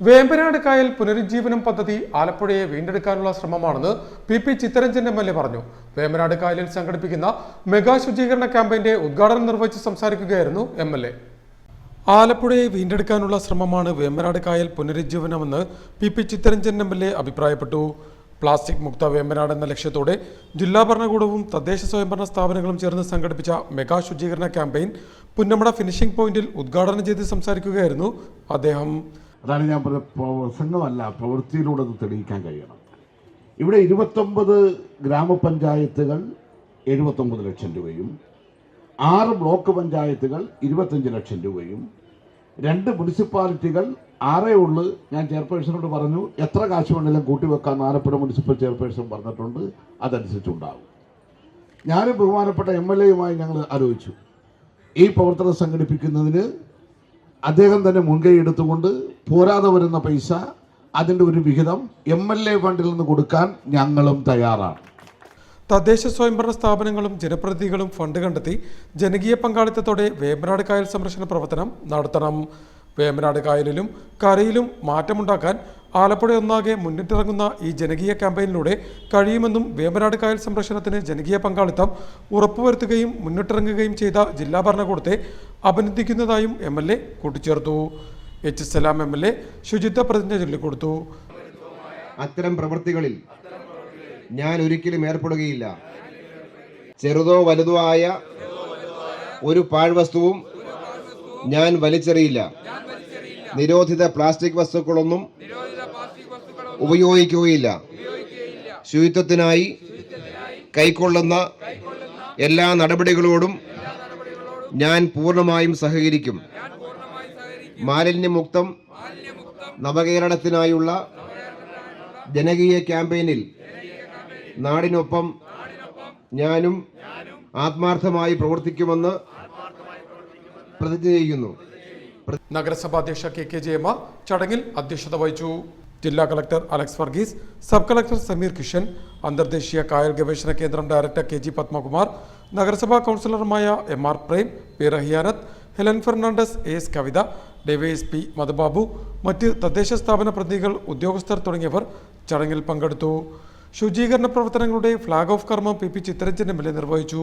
വേമ്പനാട് കായൽ പുനരുജ്ജീവനം പദ്ധതി ആലപ്പുഴയെ വീണ്ടെടുക്കാനുള്ള ശ്രമമാണെന്ന് P P Chittaranjan M L A പറഞ്ഞു. വേമ്പനാട് കായലിൽ സംഘടിപ്പിക്കുന്ന മെഗാ ശുചീകരണ ക്യാമ്പയിന്റെ ഉദ്ഘാടനം നിർവഹിച്ച് സംസാരിക്കുകയായിരുന്നു എം എൽ എ. ആലപ്പുഴയെ വീണ്ടെടുക്കാനുള്ള ശ്രമമാണ് വേമ്പനാട് കായൽ പുനരുജ്ജീവനമെന്ന് P P Chittaranjan M L A അഭിപ്രായപ്പെട്ടു. പ്ലാസ്റ്റിക് മുക്ത വേമ്പനാട് എന്ന ലക്ഷ്യത്തോടെ ജില്ലാ ഭരണകൂടവും തദ്ദേശ സ്വയംഭരണ സ്ഥാപനങ്ങളും ചേർന്ന് സംഘടിപ്പിച്ച മെഗാ ശുചീകരണ ക്യാമ്പയിൻ പുന്നമട ഫിനിഷിംഗ് പോയിന്റിൽ ഉദ്ഘാടനം ചെയ്ത് സംസാരിക്കുകയായിരുന്നു അദ്ദേഹം. അതാണ് ഞാൻ പറഞ്ഞ പ്രസംഗമല്ല പ്രവൃത്തിയിലൂടെ അത് തെളിയിക്കാൻ കഴിയണം. ഇവിടെ ഇരുപത്തൊമ്പത് ഗ്രാമപഞ്ചായത്തുകൾ എഴുപത്തൊമ്പത് ലക്ഷം രൂപയും ആറ് ബ്ലോക്ക് പഞ്ചായത്തുകൾ ഇരുപത്തഞ്ച് ലക്ഷം രൂപയും രണ്ട് മുനിസിപ്പാലിറ്റികൾ ആറേ ഉള്ളു. ഞാൻ ചെയർപേഴ്സണോട് പറഞ്ഞു എത്ര കാശ് വേണമെങ്കിലും കൂട്ടിവെക്കാൻ ആലപ്പുഴ മുനിസിപ്പൽ ചെയർപേഴ്സൺ പറഞ്ഞിട്ടുണ്ട് അതനുസരിച്ചുണ്ടാവും. ഞാനും ബഹുമാനപ്പെട്ട എം എൽ എയുമായി ഞങ്ങൾ ആലോചിച്ചു. ഈ പ്രവർത്തനം സംഘടിപ്പിക്കുന്നതിന് അദ്ദേഹം തന്നെ മുൻകൈ എടുത്തുകൊണ്ട് പോരാതെ വരുന്ന പൈസ അതിന്റെ ഒരു വിഹിതം എം എൽ എ ഫണ്ടിൽ നിന്ന് കൊടുക്കാൻ ഞങ്ങളും തയ്യാറാണ്. തദ്ദേശ സ്വയംഭരണ സ്ഥാപനങ്ങളും ജനപ്രതിനിധികളും ഫണ്ട് കണ്ടെത്തി ജനകീയ പങ്കാളിത്തത്തോടെ വേമ്പനാട് കായൽ സംരക്ഷണ പ്രവർത്തനം നടത്തണം. വേമ്പനാട് കായലിലും കരയിലും മാറ്റമുണ്ടാക്കാൻ ആലപ്പുഴ ഒന്നാകെ മുന്നിട്ടിറങ്ങുന്ന ഈ ജനകീയ ക്യാമ്പയിനിലൂടെ കഴിയുമെന്നും വേമ്പനാട് കായൽ സംരക്ഷണത്തിന് ജനകീയ പങ്കാളിത്തം ഉറപ്പുവരുത്തുകയും മുന്നിട്ടിറങ്ങുകയും ചെയ്ത ജില്ലാ ഭരണകൂടത്തെ അഭിനന്ദിക്കുന്നതായും എം എൽ എ കൂട്ടിച്ചേർത്തു. H Salam M L A ശുചിത്വ പ്രതിജ്ഞ ചൊല്ലിക്കൊടുത്തു. അത്തരം പ്രവൃത്തികളിൽ ഞാൻ ഒരിക്കലും ഏർപ്പെടുകയില്ല. ചെറുതോ വലുതോ ആയ ഒരു പാഴ്വസ്തുവും ഞാൻ വലിച്ചെറിയില്ല. നിരോധിത പ്ലാസ്റ്റിക് വസ്തുക്കളൊന്നും ഉപയോഗിക്കുകയില്ല. ശുചിത്വത്തിനായി കൈക്കൊള്ളുന്ന എല്ലാ നടപടികളോടും ഞാൻ പൂർണമായും സഹകരിക്കും. മാലിന്യമുക്തം നവകേരളത്തിനായുള്ള ജനകീയ ക്യാമ്പയിനിൽ നാടിനൊപ്പം ഞാനും ആത്മാർത്ഥമായി പ്രവർത്തിക്കുമെന്ന് പ്രതിജ്ഞ ചെയ്യുന്നു. നഗരസഭാ അധ്യക്ഷ കെ കെ ജയമ്മ ചടങ്ങിൽ അധ്യക്ഷത വഹിച്ചു. ജില്ലാ collector Alex Varghese sub collector Sameer Kishan അന്തർദേശീയ കായൽ ഗവേഷണ കേന്ദ്രം ഡയറക്ടർ കെ ജി പത്മകുമാർ നഗരസഭാ കൗൺസിലർമാരായ M R Prem P Rahiyanath Helen Fernandez A S Kavitha DYSP Madhubabu മറ്റ് തദ്ദേശ സ്ഥാപന പ്രതിനിധികൾ ഉദ്യോഗസ്ഥർ തുടങ്ങിയവർ ചടങ്ങിൽ പങ്കെടുത്തു. ശുചീകരണ പ്രവർത്തനങ്ങളുടെ ഫ്ളാഗ് ഓഫ് കർമ്മം P P Chittaranjan M L A നിർവഹിച്ചു.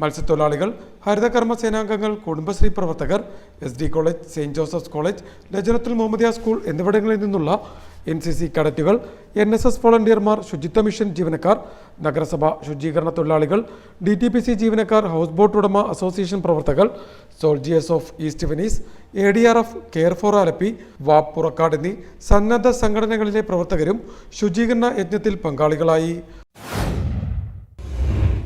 മത്സ്യത്തൊഴിലാളികൾ ഹരിതകർമ്മ സേനാംഗങ്ങൾ കുടുംബശ്രീ പ്രവർത്തകർ S D college Saint Joseph's college Lajnathul Muhammadiya school എന്നിവിടങ്ങളിൽ നിന്നുള്ള എൻ സി സി കഡറ്റുകൾ എൻ എസ് എസ് വോളണ്ടിയർമാർ ശുചിത്വ മിഷൻ ജീവനക്കാർ നഗരസഭ ശുചീകരണ തൊഴിലാളികൾ ഡി ടി പി സി ജീവനക്കാർ ഹൗസ് ബോട്ട് ഉടമ അസോസിയേഷൻ പ്രവർത്തകർ soldiers of east Venice A D R F care for Alleppey വാപ്പ് Purakkad എന്നീ സന്നദ്ധ സംഘടനകളിലെ പ്രവർത്തകരും ശുചീകരണ യജ്ഞത്തിൽ പങ്കാളികളായി.